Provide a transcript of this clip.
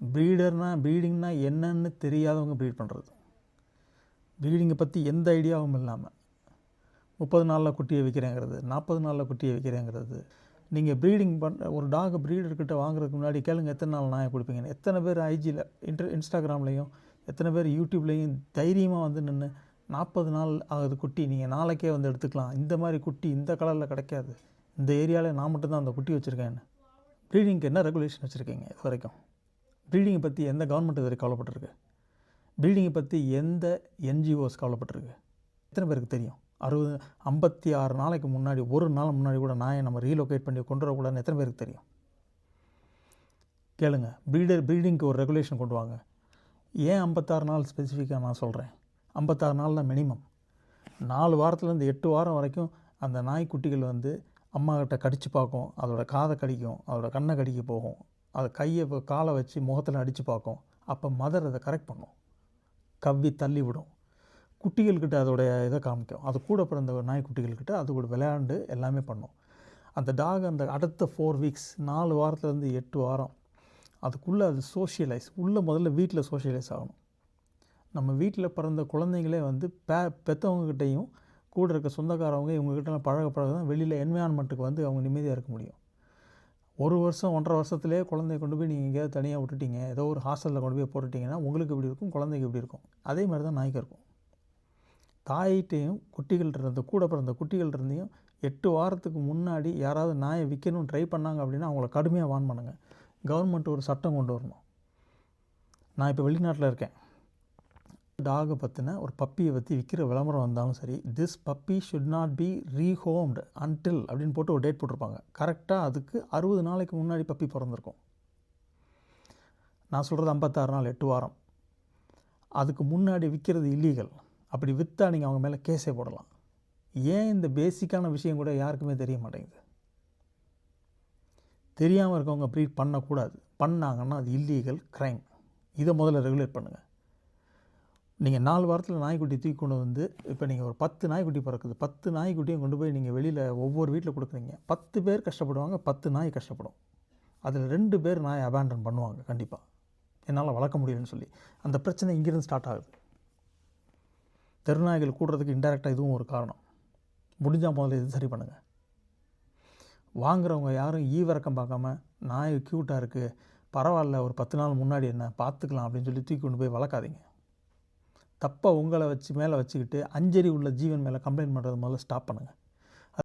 ப்ரீடர்னா ப்ரீடிங்னா என்னன்னு தெரியாதவங்க ப்ரீட் பண்ணுறது ப்ரீடிங்கை பற்றி எந்த ஐடியாவும் இல்லாமல் முப்பது நாளில் குட்டியை விற்கிறேங்கிறது நாற்பது நாளில் குட்டியை விற்கிறேங்கிறது நீங்கள் ப்ரீடிங் பண்ண ஒரு டாக் ப்ரீடர்கிட்ட வாங்குறதுக்கு முன்னாடி கேளுங்க எத்தனை நாள் நாயை கொடுப்பீங்கன்னு. எத்தனை பேர் ஐஜியில் இன்டர் இன்ஸ்டாகிராம்லேயும் எத்தனை பேர் யூடியூப்லேயும் தைரியமாக வந்து நின்று நாற்பது நாள் ஆகுது குட்டி நீங்கள் நாளைக்கே வந்து எடுத்துக்கலாம். இந்த மாதிரி குட்டி இந்த கலரில் கிடைக்காது. இந்த ஏரியாவில் நான் மட்டும்தான் அந்த குட்டி வச்சுருக்கேன்னு. ப்ரீடிங்க்கு என்ன ரெகுலேஷன் வச்சுருக்கீங்க இது வரைக்கும்? ப்ரீடிங்கை பற்றி எந்த கவர்மெண்ட் இது வரைக்கும் கவலைப்பட்டிருக்கு? ப்ரீடிங்கை பற்றி எந்த என்ஜிஓஸ் கவலைப்பட்டிருக்கு? எத்தனை பேருக்கு தெரியும்? அறுபது ஐம்பத்தி ஆறு நாளைக்கு முன்னாடி ஒரு நாள் முன்னாடி கூட நாயை நம்ம ரீலொகேட் பண்ணி கொண்டு வரக்கூடாதுன்னு எத்தனை பேருக்கு தெரியும்? கேளுங்க. ப்ரீடர் ப்ரீடிங்க்கு ஒரு ரெகுலேஷன் கொண்டு வாங்க. ஏன் ஐம்பத்தாறு நாள் ஸ்பெசிஃபிக்காக நான் சொல்கிறேன் ஐம்பத்தாறு நாள் தான் மினிமம் நாலு வாரத்துலேருந்து எட்டு வாரம் வரைக்கும் அந்த நாய்க்குட்டிகள் வந்து அம்மாக்கிட்ட கடித்து பார்க்கும். அதோட காதை கடிக்கும். அதோட கண்ணை கடிக்க போகும். அதை கையை காலை வச்சு முகத்தில் அடித்து பார்க்கும். அப்போ மதர் அதை கரெக்ட் பண்ணும். கவ்வி தள்ளி விடும். குட்டிகள்கிட்ட அதோடைய இதை காமிக்கும். அது கூட பிறந்த நாய்க்குட்டிகள்கிட்ட அது கூட விளையாண்டு எல்லாமே பண்ணும். அந்த டாக் அந்த அடுத்த ஃபோர் வீக்ஸ் நாலு வாரத்துலேருந்து எட்டு வாரம் அதுக்குள்ளே அது சோஷியலைஸ் உள்ளே முதல்ல வீட்டில் சோஷியலைஸ் ஆகணும். நம்ம வீட்டில் பிறந்த குழந்தைங்களே வந்து பே பெற்றவங்ககிட்டையும் கூட இருக்க சொந்தக்காரவங்க இவங்ககிட்டலாம் பழக பழக தான் வெளியில் என்வயான்மெண்ட்டுக்கு வந்து அவங்க நிம்மதியாக இருக்க முடியும். ஒரு வருஷம் ஒன்றரை வருஷத்துலேயே குழந்தைய கொண்டு போய் நீங்கள் எங்கேயாவது தனியாக விட்டுட்டீங்க ஏதோ ஒரு ஹாஸ்டலில் கொண்டு போய் போட்டுட்டிங்கன்னா உங்களுக்கு எப்படி இருக்கும்? குழந்தைக்கு எப்படி இருக்கும்? அதே மாதிரி தான் நாய்க்கு இருக்கும். தாயிட்டையும் குட்டிகள் இருந்த கூட பிறந்த குட்டிகள் இருந்தையும் எட்டு வாரத்துக்கு முன்னாடி யாராவது நாயை விற்கணும்னு ட்ரை பண்ணாங்க அப்படின்னா அவங்கள கடுமையாக வான் பண்ணுங்கள் கவர்மெண்ட் ஒரு சட்டம் கொண்டு வரணும். நான் இப்போ வெளிநாட்டில் இருக்கேன். டாகை பற்றின ஒரு பப்பியை பற்றி விற்கிற விளம்பரம் வந்தாலும் சரி this puppy should not be rehomed until அப்படின்னு போட்டு ஒரு டேட் போட்டிருப்பாங்க. கரெக்டாக அதுக்கு அறுபது நாளைக்கு முன்னாடி பப்பி பிறந்திருக்கும். நான் சொல்கிறது ஐம்பத்தாறு நாள் எட்டு வாரம். அதுக்கு முன்னாடி விற்கிறது இல்லீகல் அப்படி விற்றா நீங்கள் அவங்க மேலே கேஸே போடலாம். ஏன் இந்த பேசிக்கான விஷயம் கூட யாருக்குமே தெரிய மாட்டேங்குது? தெரியாமல் இருக்கவங்க ப்ரீட் பண்ணக்கூடாது. பண்ணாங்கன்னா அது இல்லீகல் க்ரைம் இதை முதல்ல ரெகுலேட் பண்ணுங்கள் நீங்கள் நாலு வாரத்தில் நாய்க்குட்டி தூக்கி கொண்டு வந்து இப்போ நீங்கள் ஒரு பத்து நாய்க்குட்டி பிறக்குது. பத்து நாய்க்குட்டியும் கொண்டு போய் நீங்கள் வெளியில் ஒவ்வொரு வீட்டில் கொடுக்குறீங்க. பத்து பேர் கஷ்டப்படுவாங்க பத்து நாய் கஷ்டப்படும். அதில் ரெண்டு பேர் நாய் அபேண்டன் பண்ணுவாங்க கண்டிப்பாக என்னால் வளர்க்க முடியலன்னு சொல்லி. அந்த பிரச்சனை இங்கேருந்து ஸ்டார்ட் ஆகுது. தெருநாய்கள் கூடுறதுக்கு இன்டெரக்டாக இதுவும் ஒரு காரணம். முடிஞ்சால் முதல்ல இது சரி பண்ணுங்கள் வாங்குறவங்க யாரும் ஈவிரக்கம் பார்க்காம நாய் க்யூட்டாக இருக்குது பரவாயில்ல ஒரு பத்து நாள் முன்னாடி என்ன பார்த்துக்கலாம் அப்படின்னு சொல்லி தூக்கி கொண்டு போய் வளர்க்காதீங்க. தப்பை உங்களை வச்சு மேலே வச்சுக்கிட்டு அஞ்சறி உள்ள ஜீவன் மேலே கம்ப்ளைண்ட் பண்ணுறது முதல்ல ஸ்டாப் பண்ணுங்கள்